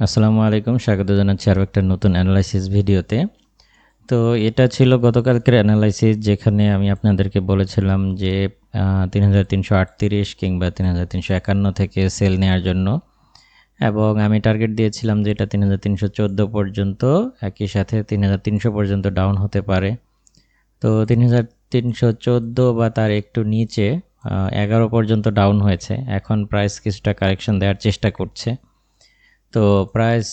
আসসালামু আলাইকুম, স্বাগত জানাচ্ছি আরও একটা নতুন অ্যানালাইসিস ভিডিওতে। তো এটা ছিল গতকালকের অ্যানালাইসিস যেখানে আমি আপনাদেরকে বলেছিলাম যে তিন হাজার তিনশো আটত্রিশ কিংবা তিন হাজার তিনশো একান্ন থেকে সেল নেওয়ার জন্য। এবং আমি টার্গেট দিয়েছিলাম যে এটা তিন হাজার তিনশো চোদ্দ পর্যন্ত, একই সাথে তিন হাজার তিনশো পর্যন্ত ডাউন হতে পারে। তো তিন হাজার তিনশো চোদ্দ বা তার একটু নিচে এগারো পর্যন্ত ডাউন হয়েছে। এখন প্রাইস কিছুটা কারেকশন দেওয়ার চেষ্টা করছে। তো প্রাইস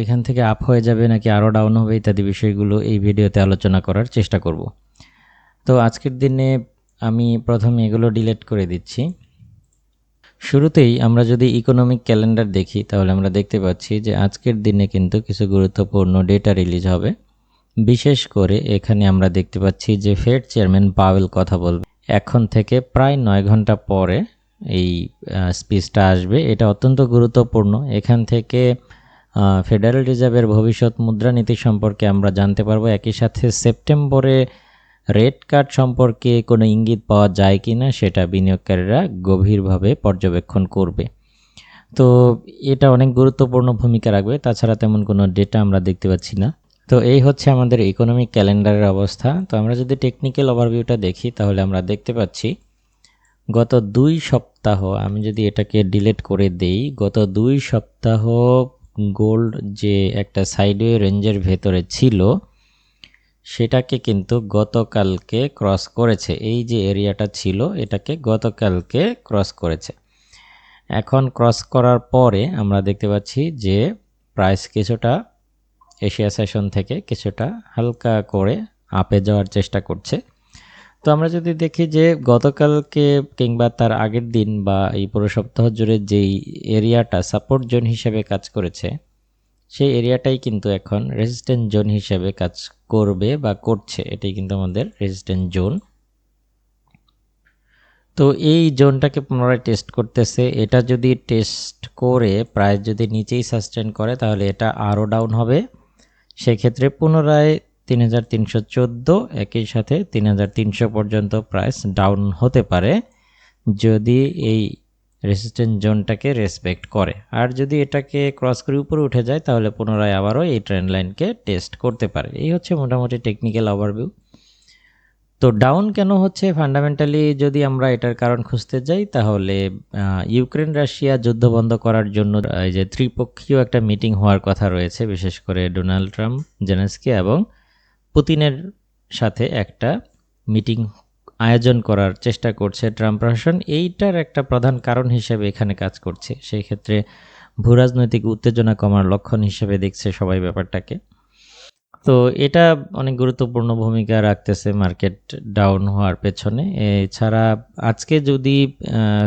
এখান থেকে আপ হয়ে যাবে নাকি আরও ডাউন হবে ইত্যাদি বিষয়গুলো এই ভিডিওতে আলোচনা করার চেষ্টা করব। তো আজকের দিনে আমি প্রথমে এগুলো ডিলেট করে দিচ্ছি। শুরুতেই আমরা যদি ইকোনমিক ক্যালেন্ডার দেখি, তাহলে আমরা দেখতে পাচ্ছি যে আজকের দিনে কিন্তু কিছু গুরুত্বপূর্ণ ডেটা রিলিজ হবে। বিশেষ করে এখানে আমরা দেখতে পাচ্ছি যে ফেড চেয়ারম্যান পাওয়েল কথা বলবে। এখন থেকে প্রায় নয় ঘণ্টা পরে এই স্পিচটা আসবে। এটা অত্যন্ত গুরুত্বপূর্ণ। এখান থেকে ফেডারেল রিজার্ভের ভবিষ্যৎ মুদ্রানীতি সম্পর্কে আমরা জানতে পারব। একই সাথে সেপ্টেম্বরে রেড কার্ড সম্পর্কে কোনো ইঙ্গিত পাওয়া যায় কি না সেটা বিনিয়োগকারীরা গভীরভাবে পর্যবেক্ষণ করবে। তো এটা অনেক গুরুত্বপূর্ণ ভূমিকা রাখবে। তাছাড়া তেমন কোনো ডেটা আমরা দেখতে পাচ্ছি না। তো এই হচ্ছে আমাদের ইকোনমিক ক্যালেন্ডারের অবস্থা। তো আমরা যদি টেকনিক্যাল ওভারভিউটা দেখি, তাহলে আমরা দেখতে পাচ্ছি গত দুই সপ্তাহ, আমি যদি এটাকে ডিলেট করে দেই, গত দুই সপ্তাহ গোল্ড যে একটা সাইডওয়ে রেঞ্জের ভেতরে ছিল, সেটাকে কিন্তু গতকালকে ক্রস করেছে। এই যে এরিয়াটা ছিল, এটাকে গতকালকে ক্রস করেছে। এখন ক্রস করার পরে আমরা দেখতে পাচ্ছি যে প্রাইস কিছুটা এশিয়া সেশন থেকে কিছুটা হালকা করে আপে যাওয়ার চেষ্টা করছে। তো আমরা যদি দেখি যে গতকালকে কিংবা তার আগের দিন বা এই পুরো সপ্তাহ জুড়ে যেই এরিয়াটা সাপোর্ট জোন হিসেবে কাজ করেছে, সেই এরিয়াটাই কিন্তু এখন রেজিস্ট্যান্ট জোন হিসেবে কাজ করবে বা করছে। এটাই কিন্তু আমাদের রেজিস্ট্যান্ট জোন তো এই জোনটাকে পুনরায় টেস্ট করতেছে। এটা যদি টেস্ট করে প্রায় যদি নিচেই সাস্টেন করে, তাহলে এটা আরও ডাউন হবে। সেক্ষেত্রে পুনরায় তিন হাজার তিনশো চোদ্দ, একই সাথে তিন হাজার তিনশো পর্যন্ত প্রাইস ডাউন হতে পারে যদি এই রেসিস্ট্যান্ট জোনটাকে রেসপেক্ট করে। আর যদি এটাকে ক্রস করে উপরে উঠে যায়, তাহলে পুনরায় আবারও এই ট্রেন্ড লাইনকে টেস্ট করতে পারে। এই হচ্ছে মোটামুটি টেকনিক্যাল ওভারভিউ তো ডাউন কেন হচ্ছে? ফান্ডামেন্টালি যদি আমরা এটার কারণ খুঁজতে যাই, তাহলে ইউক্রেন রাশিয়া যুদ্ধ বন্ধ করার জন্য এই যে ত্রিপক্ষীয় একটা মিটিং হওয়ার কথা রয়েছে, বিশেষ করে ডোনাল্ড ট্রাম্প জেনেস্কি এবং পুতিনের সাথে একটা মিটিং আয়োজন করার চেষ্টা করছে ট্রাম্প প্রশাসন। এইটার একটা প্রধান কারণ হিসেবে এখানে কাজ করছে। সেই ক্ষেত্রে ভূরাজনৈতিক উত্তেজনা কমার লক্ষণ হিসেবে দেখছে সবাই ব্যাপারটাকে। তো এটা অনেক গুরুত্বপূর্ণ ভূমিকা রাখতেছে মার্কেট ডাউন হওয়ার পেছনে। এছাড়া আজকে যদি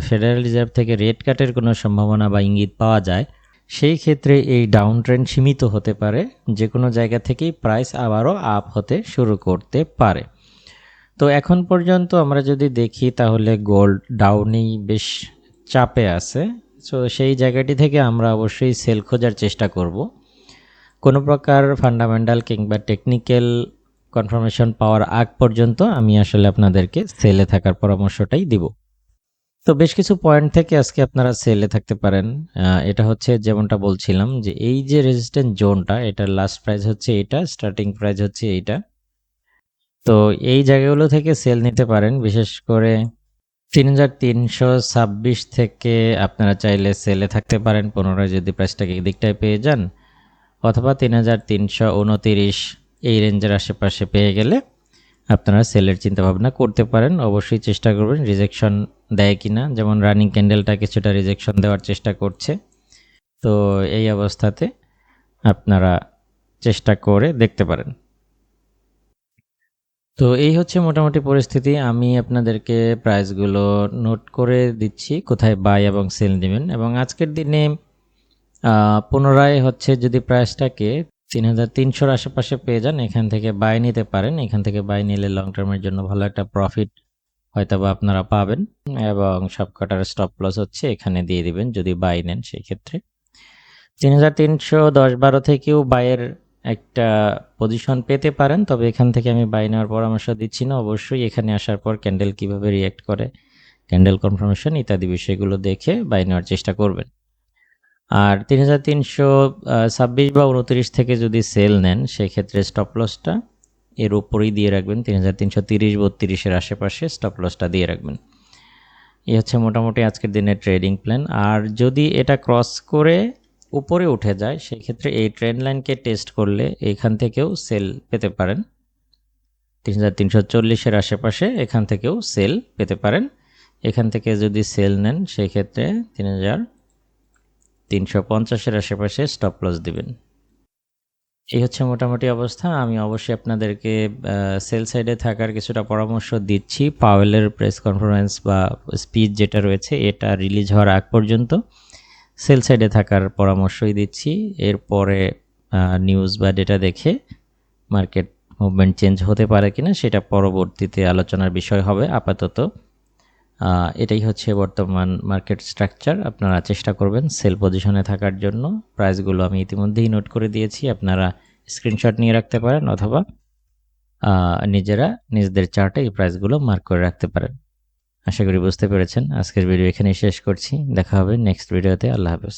ফেডারেল রিজার্ভ থেকে রেট কাটের কোনো সম্ভাবনা বা ইঙ্গিত পাওয়া যায় সেই ক্ষেত্রে এই ডাউন ট্রেন্ড সীমিত হতে পারে যে কোনো জায়গা থেকেই প্রাইস আবারও আপ হতে শুরু করতে পারে। তো এখন পর্যন্ত আমরা যদি দেখি, তাহলে গোল্ড ডাউনেই বেশ চাপে আছে। সো সেই জায়গাটি থেকে আমরা অবশ্যই সেল খোঁজার চেষ্টা করব। কোনো প্রকার ফান্ডামেন্টাল কিংবা টেকনিক্যাল কনফার্মেশন পাওয়ার আগ পর্যন্ত আমি আসলে আপনাদেরকে সেলে থাকার পরামর্শটাই দিব। তো বেশ কিছু পয়েন্ট থেকে আজকে আপনারা সেলে থাকতে পারেন। এটা হচ্ছে যেমনটা বলছিলাম যে এই যে রেজিস্ট্যান্ট জোনটা এটার লাস্ট প্রাইস হচ্ছে এটা স্টার্টিং প্রাইস হচ্ছে এইটা। তো এই জায়গাগুলো থেকে সেল নিতে পারেন, বিশেষ করে তিন হাজার তিনশো ছাব্বিশ থেকে আপনারা চাইলে সেলে থাকতে পারেন, পুনরায় যদি প্রাইসটাকে দিকটায় পেয়ে যান, অথবা তিন হাজার তিনশো উনতিরিশ এই রেঞ্জের আশেপাশে পেয়ে গেলে আপনারা সেলের চিন্তাভাবনা করতে পারেন। অবশ্যই চেষ্টা করবেন রিজেকশন দেয় কি না যেমন রানিং ক্যান্ডেলটা কিছুটা রিজেকশন দেওয়ার চেষ্টা করছে। তো এই অবস্থাতে আপনারা চেষ্টা করে দেখতে পারেন। তো এই হচ্ছে মোটামুটি পরিস্থিতি। আমি আপনাদেরকে প্রাইসগুলো নোট করে দিচ্ছি, কোথায় বাই এবং সেল নেবেন। এবং আজকের দিনে পুনরায় হচ্ছে যদি প্রাইসটাকে তিন হাজার তিনশোর আশেপাশে পেয়ে যান, এখান থেকে বাই নিতে পারেন। এখান থেকে বাই নিলে লং টার্মের জন্য ভালো একটা প্রফিট হয়তো বা আপনারা পাবেন এবং সবকটার স্টপ লস হচ্ছে এখানে দিয়ে দিবেন যদি বাই নেন সেই ক্ষেত্রে তিন হাজার তিনশো দশ বারো থেকেও বাইয়ের একটা পজিশন পেতে পারেন, তবে এখান থেকে আমি বাই নেওয়ার পরামর্শ দিচ্ছি না। অবশ্যই এখানে আসার পর ক্যান্ডেল কীভাবে রিয়্যাক্ট করে ক্যান্ডেল কনফার্মেশন ইত্যাদি বিষয়গুলো দেখে বাই নেওয়ার চেষ্টা করবেন। আর তিন হাজার তিনশো ছাব্বিশ বা উনত্রিশ থেকে যদি সেল নেন, সেক্ষেত্রে স্টপ লসটা এর উপরেই দিয়ে রাখবেন তিন হাজার তিনশো তিরিশ বত্রিশের আশেপাশে স্টপ লসটা দিয়ে রাখবেন। এই হচ্ছে মোটামুটি আজকের দিনের ট্রেডিং প্ল্যান আর যদি এটা ক্রস করে উপরে উঠে যায়, সেক্ষেত্রে এই ট্রেন লাইনকে টেস্ট করলে এখান থেকেও সেল পেতে পারেন। তিন হাজার তিনশো চল্লিশের আশেপাশে এখান থেকেও সেল পেতে পারেন। এখান থেকে যদি সেল নেন, সেক্ষেত্রে তিন হাজার তিনশো পঞ্চাশের আশেপাশে স্টপ লস দিবেন। এই হচ্ছে মোটামুটি অবস্থা। আমি অবশ্যই আপনাদেরকে সেল সাইডে থাকার কিছুটা পরামর্শ দিচ্ছি। পাওয়েলের প্রেস কনফারেন্স বা স্পিচ যেটা রয়েছে, এটা রিলিজ হওয়ার আগ পর্যন্ত সেল সাইডে থাকার পরামর্শই দিচ্ছি। এরপরে নিউজ বা ডেটা দেখে মার্কেট মুভমেন্ট চেঞ্জ হতে পারে কিনা, সেটা পরবর্তীতে আলোচনার বিষয় হবে। আপাতত এটাই হচ্ছে বর্তমান মার্কেট স্ট্রাকচার আপনারা চেষ্টা করবেন সেল পজিশনে থাকার জন্য। প্রাইসগুলো আমি ইতিমধ্যেই নোট করে দিয়েছি। আপনারা স্ক্রিনশট নিয়ে রাখতে পারেন অথবা নিজেরা নিজেদের চার্টে এই প্রাইসগুলো মার্ক করে রাখতে পারেন। আশা করি বুঝতে পেরেছেন। আজকের ভিডিও এখানেই শেষ করছি। দেখা হবে নেক্সট ভিডিওতে আল্লাহ হাফেজ।